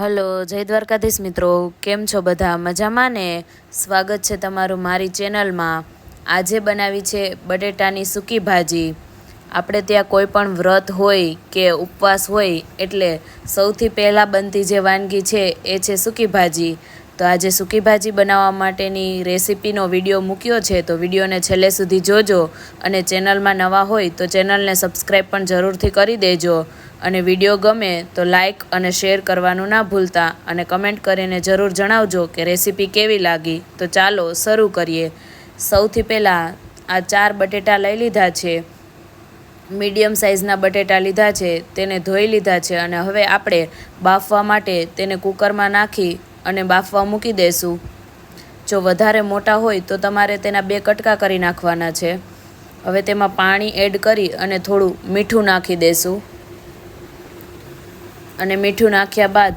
Hello, જય દ્વારકાધીશ મિત્રો. કેમ છો બધા? મજામાં ને? સ્વાગત છે તમારું મારી ચેનલમાં. આજે બનાવી છે બટેટાની સૂકી ભાજી. આપણે ત્યાં કોઈ પણ વ્રત હોય કે ઉપવાસ હોય એટલે સૌથી પહેલાં બનતી જે વાનગી છે એ છે સૂકી ભાજી. તો આજે સૂકી ભાજી બનાવવા માટેની રેસીપીનો વીડિયો મૂક્યો છે, તો વિડીયોને છેલ્લે સુધી જોજો અને ચેનલમાં નવા હોય તો ચેનલને સબસ્ક્રાઈબ પણ જરૂરથી કરી દેજો. અને વીડિયો ગમે તો લાઈક અને શેર કરવાનું ના ભૂલતા અને કમેન્ટ કરીને જરૂર જણાવજો કે રેસીપી કેવી લાગી. તો ચાલો શરૂ કરીએ. સૌથી પહેલાં આ ચાર બટેટા લઈ લીધા છે. મીડિયમ સાઇઝના બટેટા લીધા છે, તેને ધોઈ લીધા છે અને હવે આપણે બાફવા માટે તેને કુકરમાં નાખી અને બાફવા મૂકી દઈશું જો વધારે મોટા હોય તો તમારે તેના બે કટકા કરી નાખવાના છે. હવે તેમાં પાણી એડ કરી અને થોડું મીઠું નાખી દઈશું અને મીઠું નાખ્યા બાદ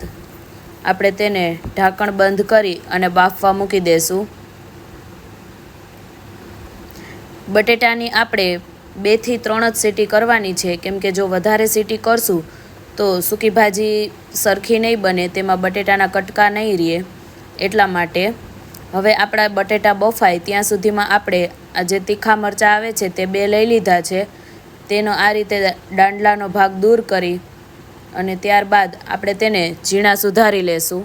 આપણે તેને ઢાંકણ બંધ કરી અને બાફવા મૂકી દઈશું બટેટાની આપણે બેથી ત્રણ જ સીટી કરવાની છે. કેમ કે જો વધારે સીટી કરશું તો સૂકી ભાજી સરખી નહીં બને, તેમાં બટેટાના કટકા નહીં રહે એટલા માટે હવે આપણા બટેટા બફાય ત્યાં સુધીમાં આપણે આ જે તીખા મરચાં આવે છે તે બે લઈ લીધા છે. તેનો આ રીતે દાંડલાનો ભાગ દૂર કરી અને ત્યારબાદ આપણે તેને ઝીણા સુધારી લેશું.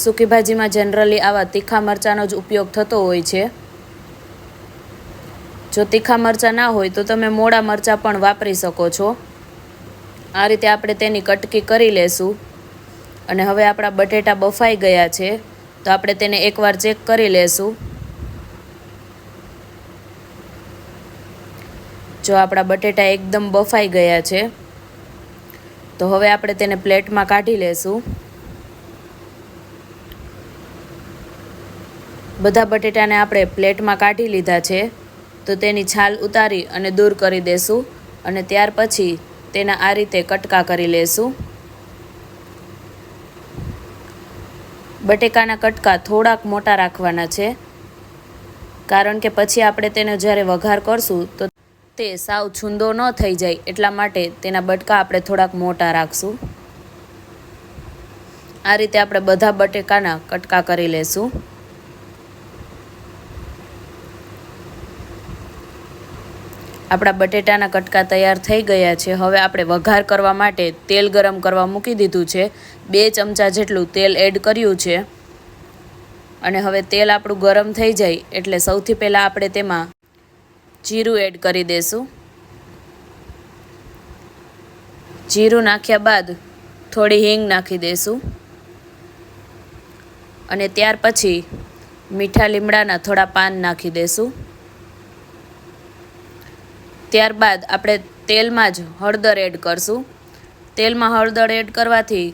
સૂકી ભાજીમાં જનરલી આવા તીખા મરચાંનો જ ઉપયોગ થતો હોય છે. જો તીખા મરચાં ના હોય તો તમે મોડા મરચાં પણ વાપરી શકો છો. આ રીતે આપણે તેની કટકી કરી લેશું. અને હવે આપણા બટેટા બફાઈ ગયા છે, તો આપણે તેને એકવાર ચેક કરી લેશું. જો આપણા બટેટા એકદમ બફાઈ ગયા છે, તો હવે આપણે તેને પ્લેટમાં કાઢી લેશું. બધા બટેટાને આપણે પ્લેટમાં કાઢી લીધા છે. તો તેની છાલ ઉતારી અને દૂર કરી દેશું અને ત્યાર પછી તેના આ રીતે કટકા કરી લેશું. બટેકાના કટકા થોડાક મોટા રાખવાના છે, કારણ કે પછી આપણે તેને જ્યારે વઘાર કરશું તો તે સાવ છૂંદો ન થઈ જાય એટલા માટે તેના બટકા આપણે થોડાક મોટા રાખશું. આ રીતે આપણે બધા બટેકાના કટકા કરી લેશું. આપણા બટેટાના કટકા તૈયાર થઈ ગયા છે. હવે આપણે વઘાર કરવા માટે તેલ ગરમ કરવા મૂકી દીધું છે. બે ચમચા જેટલું તેલ એડ કર્યું છે. અને હવે તેલ આપણું ગરમ થઈ જાય એટલે સૌથી પહેલાં આપણે તેમાં જીરું એડ કરી દઈશું જીરું નાખ્યા બાદ થોડી હિંગ નાખી દઈશું અને ત્યાર પછી મીઠા લીમડાના થોડા પાન નાખી દઈશું ત્યારબાદ આપણે તેલમાં જ હળદર એડ કરશું. તેલમાં હળદર એડ કરવાથી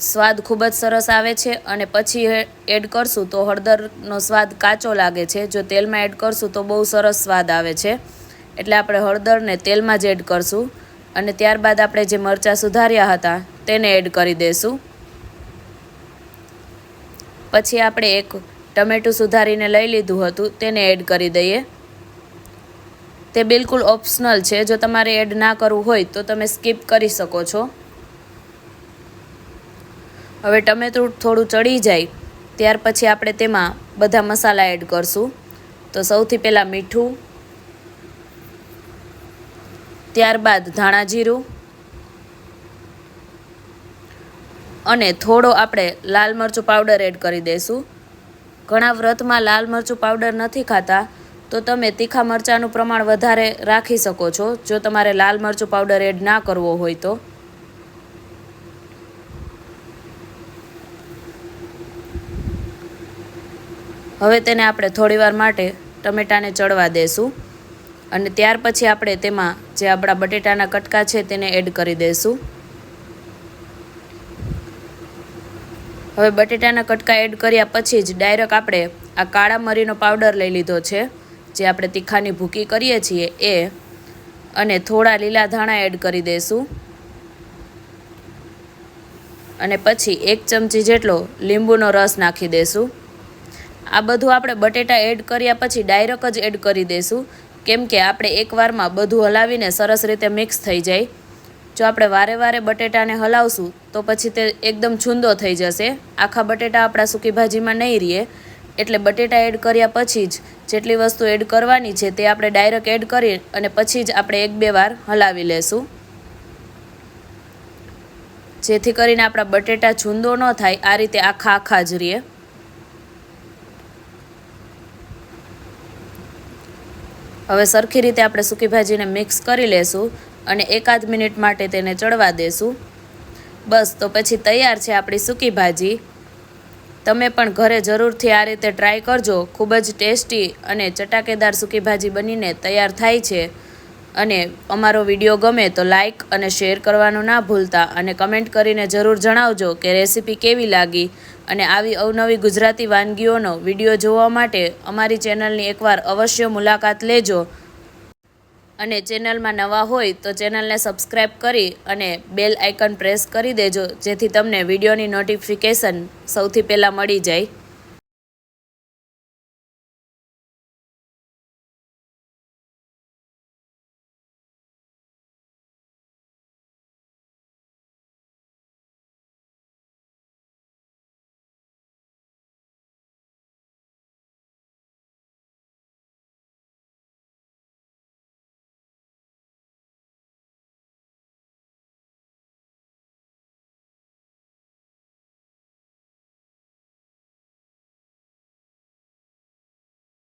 સ્વાદ ખૂબ જ સરસ આવે છે અને પછી એડ કરશું તો હળદરનો સ્વાદ કાચો લાગે છે. જો તેલમાં એડ કરશું તો બહુ સરસ સ્વાદ આવે છે. એટલે આપણે હળદરને તેલમાં જ એડ કરશું અને ત્યારબાદ આપણે જે મરચાં સુધાર્યા હતા તેને એડ કરી દઈશું પછી આપણે એક ટમેટું સુધારીને લઈ લીધું હતું તેને એડ કરી દઈએ. તે બિલકુલ ઓપ્શનલ છે. જો તમારે એડ ના કરવું હોય તો તમે સ્કીપ કરી શકો છો. હવે ટમેટું થોડું ચડી જાય, ત્યાર પછી આપણે તેમાં બધા મસાલા એડ કરશું. તો સૌથી પહેલાં મીઠું, ત્યારબાદ ધાણા જીરું, અને થોડો આપણે લાલ મરચું પાવડર એડ કરી દઈશું. ઘણા વ્રતમાં લાલ મરચું પાવડર નથી ખાતા તો તમે તીખા મરચાંનું પ્રમાણ વધારે રાખી શકો છો. જો તમારે લાલ મરચું પાવડર એડ ના કરવો હોય તો. હવે તેને આપણે થોડીવાર માટે ટમેટાને ચડવા દેશું. અને ત્યાર પછી આપણે તેમાં જે આપણા બટેટાના કટકા છે તેને એડ કરી દઈશું હવે બટેટાના કટકા એડ કર્યા પછી જ ડાયરેક્ટ આપણે આ કાળા મરીનો પાવડર લઈ લીધો છે. જે આપણે તીખાની ભૂકી કરીએ છીએ એ અને થોડા લીલા ધાણા એડ કરી દઈશું અને પછી એક ચમચી જેટલો લીંબુનો રસ નાખી દઈશું આ બધું આપણે બટેટા એડ કર્યા પછી ડાયરેક્ટ જ એડ કરી દઈશું કેમ કે આપણે એકવારમાં બધું હલાવીને સરસ રીતે મિક્સ થઈ જાય. જો આપણે વારે વારે બટેટાને હલાવશું તો પછી તે એકદમ છૂંદો થઈ જશે. આખા બટેટા આપણા સૂકી ભાજીમાં નહીં રહીએ. એટલે બટેટા એડ કર્યા પછી જ જેટલી વસ્તુ એડ કરવાની છે તે આપણે ડાયરેક્ટ એડ કરી અને પછી જ આપણે એક બે વાર હલાવી લેશું. જેથી કરીને આપણા બટેટા છૂંદો ન થાય, આ રીતે આખા આખા જ રહીએ હવે સરખી રીતે આપણે સૂકી ભાજીને મિક્સ કરી લેશું અને એકાદ મિનિટ માટે તેને ચડવા દેશું. બસ, તો પછી તૈયાર છે આપણી સૂકી ભાજી. તમે પણ ઘરે જરૂરથી આ રીતે ટ્રાય કરજો. ખૂબ જ ટેસ્ટી અને ચટાકેદાર સૂકી ભાજી બનીને તૈયાર થાય છે. અને અમારો વીડિયો ગમે તો લાઈક અને શેર કરવાનું ના ભૂલતા અને કમેન્ટ કરીને જરૂર જણાવજો કે રેસીપી કેવી લાગી. અને આવી અવનવી ગુજરાતી વાનગીઓનો વીડિયો જોવા માટે અમારી ચેનલની એકવાર અવશ્ય મુલાકાત લેજો. અને ચેનલમાં નવા હોય તો ચેનલને સબસ્ક્રાઈબ કરી અને બેલ આઇકન પ્રેસ કરી દેજો, જેથી તમને વિડીયોની નોટિફિકેશન સૌથી પહેલાં મળી જાય.